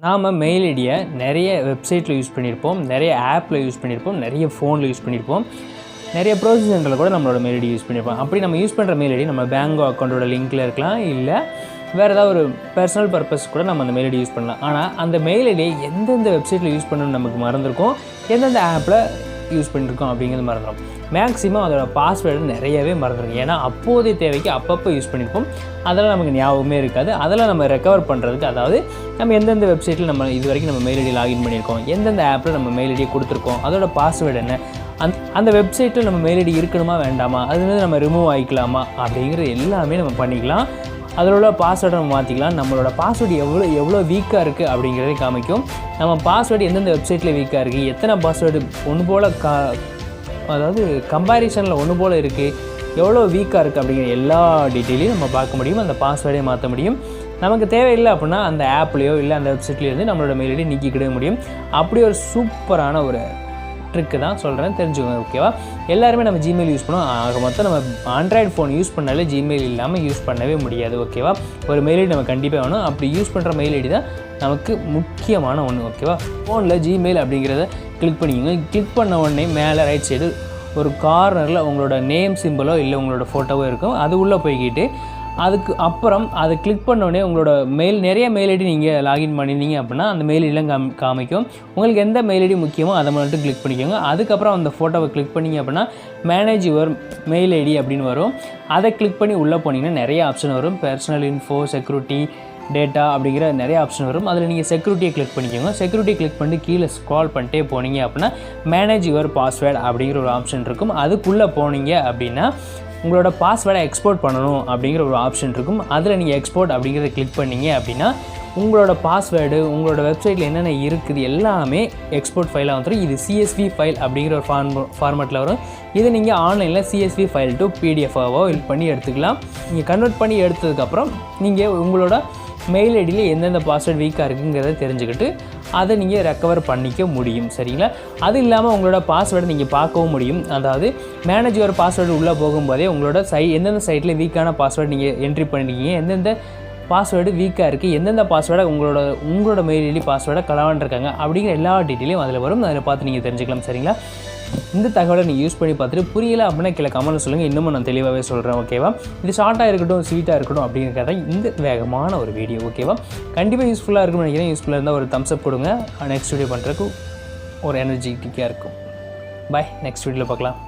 நாம் மெயில் ஐடியை நிறைய வெப்சைட்டில் யூஸ் பண்ணியிருப்போம் நிறைய ஆப்பில் யூஸ் பண்ணியிருப்போம் நிறைய ஃபோனில் யூஸ் பண்ணியிருப்போம் நிறைய ப்ரௌசிங் சென்டரில் கூட நம்மளோட மெயில் ஐடி யூஸ் பண்ணியிருப்போம் அப்படி நம்ம யூஸ் பண்ணுற மெயில் ஐடி நம்ம பேங்க் அக்கௌண்ட்டோட லிங்க்கில் இருக்கலாம் இல்லை வேறு ஏதாவது ஒரு பர்சனல் பர்பஸ் கூட நம்ம அந்த மெயில் ஐடி யூஸ் பண்ணலாம். ஆனால் அந்த மெயில் ஐடியை எந்தெந்த வெப்சைட்டில் யூஸ் பண்ணணும்னு நமக்கு மறந்துருக்கும் எந்தெந்த ஆப்பில் யூஸ் பண்ணியிருக்கோம் அப்படிங்கிறது மறந்துடும் மேக்ஸிமம் அதோட பாஸ்வேர்டு நிறையவே மறந்துடும் ஏன்னா அப்போதைய தேவைக்கு அப்பப்போ யூஸ் பண்ணியிருப்போம் அதெல்லாம் நமக்கு ஞாபகமே இருக்காது. அதெல்லாம் நம்ம ரெக்கவர் பண்ணுறதுக்கு அதாவது நம்ம எந்தெந்த வெப்சைட்டில் நம்ம இது வரைக்கும் நம்ம மெயில் ஐடி லாகின் பண்ணியிருக்கோம் எந்தெந்த ஆப்பில் நம்ம மெயில் ஐடியை கொடுத்துருக்கோம் அதோட பாஸ்வேர்டு என்ன அந்த அந்த வெப்சைட்டில் நம்ம மெயில் ஐடி இருக்கணுமா வேண்டாமா அதுலேருந்து நம்ம ரிமூவ் ஆகிக்கலாமா அப்படிங்கிறது எல்லாமே நம்ம பண்ணிக்கலாம். அதில் உள்ள பாஸ்வேர்டை நம்ம மாற்றிக்கலாம் நம்மளோட பாஸ்வேர்டு எவ்வளோ எவ்வளோ வீக்காக இருக்குது அப்படிங்கிறத காமிக்கும். நம்ம பாஸ்வேர்டு எந்தெந்த வெப்சைட்டில் வீக்காக இருக்குது எத்தனை பாஸ்வேர்டு ஒன்று போல் கா அதாவது கம்பேரிசனில் ஒன்று போல் இருக்குது எவ்வளோ வீக்காக இருக்குது அப்படிங்கிற எல்லா டீட்டெயிலையும் நம்ம பார்க்க முடியும். அந்த பாஸ்வேர்டே மாற்ற முடியும். நமக்கு தேவையில்லை அப்படின்னா அந்த ஆப்லேயோ இல்லை அந்த வெப்சைட்லேயோ இருந்து நம்மளோட மெயில் ஐடி நீக்கிக்கிட முடியும். அப்படி ஒரு சூப்பரான ஒரு ட்ரிக்கு தான் சொல்கிறேன் தெரிஞ்சுக்கோங்க ஓகேவா எல்லாருமே நம்ம ஜிமெயில் யூஸ் பண்ணுவோம். ஆக மொத்தம் நம்ம ஆண்ட்ராய்டு ஃபோன் யூஸ் பண்ணாலே ஜிமெயில் இல்லாமல் யூஸ் பண்ணவே முடியாது ஓகேவா ஒரு மெயில் ஐடி நம்ம கண்டிப்பாக வேணும். அப்படி யூஸ் பண்ணுற மெயில் ஐடி தான் நமக்கு முக்கியமான ஒன்று ஓகேவா ஃபோனில் ஜிமெயில் அப்படிங்கிறத கிளிக் பண்ணிக்கோங்க. கிளிக் பண்ண உடனே மேலே ரைட் சைடு ஒரு கார்னரில் உங்களோட நேம் சிம்பிளோ இல்லை உங்களோட ஃபோட்டோவோ இருக்கும். அது உள்ளே போய்கிட்டு அதுக்கு அப்புறம் அதை கிளிக் பண்ணோடனே உங்களோட மெயில் நிறைய மெயில் ஐடி நீங்கள் லாகின் பண்ணியிருந்தீங்க அப்படின்னா அந்த மெயில் ஐடிலாம் காமி காமிக்கும். உங்களுக்கு எந்த மெயில் ஐடி முக்கியமோ அதை மட்டும் கிளிக் பண்ணிக்கோங்க. அதுக்கப்புறம் அந்த ஃபோட்டோவை கிளிக் பண்ணிங்க அப்படின்னா மேனேஜ் யுவர் மெயில் ஐடி அப்படின்னு வரும். அதை கிளிக் பண்ணி உள்ளே போனீங்கன்னா நிறைய ஆப்ஷன் வரும். பர்சனல் இன்ஃபோ செக்யூரிட்டி டேட்டா அப்படிங்கிற நிறைய ஆப்ஷன் வரும். அதில் நீங்கள் செக்யூரிட்டியை கிளிக் பண்ணிக்கோங்க. செக்யூரிட்டி கிளிக் பண்ணி கீழே ஸ்க்ரால் பண்ணிட்டே போனீங்க அப்படின்னா மேனேஜ் யுவர் பாஸ்வேர்டு அப்படிங்கிற ஒரு ஆப்ஷன் இருக்கும். அதுக்குள்ளே போனீங்க அப்படின்னா உங்களோட பாஸ்வேர்டை எக்ஸ்போர்ட் பண்ணணும் அப்படிங்கிற ஒரு ஆப்ஷன் இருக்கும். அதில் நீங்கள் எக்ஸ்போர்ட் அப்படிங்கிறத கிளிக் பண்ணீங்க அப்படின்னா உங்களோட பாஸ்வேர்டு உங்களோட வெப்சைட்டில் என்னென்ன இருக்குது எல்லாமே எக்ஸ்போர்ட் ஃபைலாக வந்துடும் இது சிஎஸ்வி ஃபைல் அப்படிங்கிற ஒரு ஃபார்ம் ஃபார்மேட்டில் வரும். இதை நீங்கள் ஆன்லைனில் சிஎஸ்வி ஃபைல் டு பிடிஎஃபாவோ இது பண்ணி எடுத்துக்கலாம். நீங்கள் கன்வெர்ட் பண்ணி எடுத்ததுக்கப்புறம் நீங்கள் உங்களோட மெயில் ஐடியில் எந்தெந்த பாஸ்வேர்டு வீக்காக இருக்குங்கிறத தெரிஞ்சுக்கிட்டு அதை நீங்கள் ரெக்கவர் பண்ணிக்க முடியும் சரிங்களா? அது இல்லாமல் உங்களோட பாஸ்வேர்டை நீங்கள் பார்க்கவும் முடியும். அதாவது மேனேஜ் யுவர் பாஸ்வேர்டு உள்ளே போகும்போதே உங்களோட சை எந்தெந்த சைட்டில் வீக்கான பாஸ்வேர்டு நீங்கள் என்ட்ரி பண்ணிருக்கீங்க எந்தெந்த பாஸ்வேர்டு வீக்காக இருக்குது எந்தெந்த பாஸ்வேர்டை உங்களோட உங்களோட மெயில் ஐடி பாஸ்வேர்டை களவாண்டிருக்காங்க அப்படிங்கிற எல்லா டீட்டெயிலையும் அதில் வரும். அதில் பார்த்து நீங்கள் தெரிஞ்சுக்கலாம் சரிங்களா? இந்த தகவலை நீங்கள் யூஸ் பண்ணி பார்த்துட்டு புரியல அப்படின்னா கீழே கமெண்ட் சொல்லுங்கள் இன்னமும் நான் தெளிவாகவே சொல்கிறேன் ஓகேவா இது ஷார்ட்டாக இருக்கட்டும் ஸ்வீட்டாக இருக்கட்டும் அப்படிங்கிறத இந்த வேகமான ஒரு வீடியோ ஓகேவா கண்டிப்பாக யூஸ்ஃபுல்லாக இருக்கும்னு நினைக்கிறேன். யூஸ்ஃபுல்லாக இருந்தால் ஒரு தம்ஸ்அப் கொடுங்க. நெக்ஸ்ட் வீடியோ பண்ணுறதுக்கு ஒரு எனர்ஜிட்டிக்காக இருக்கும். பாய் நெக்ஸ்ட் வீடியோவில் பார்க்கலாம்.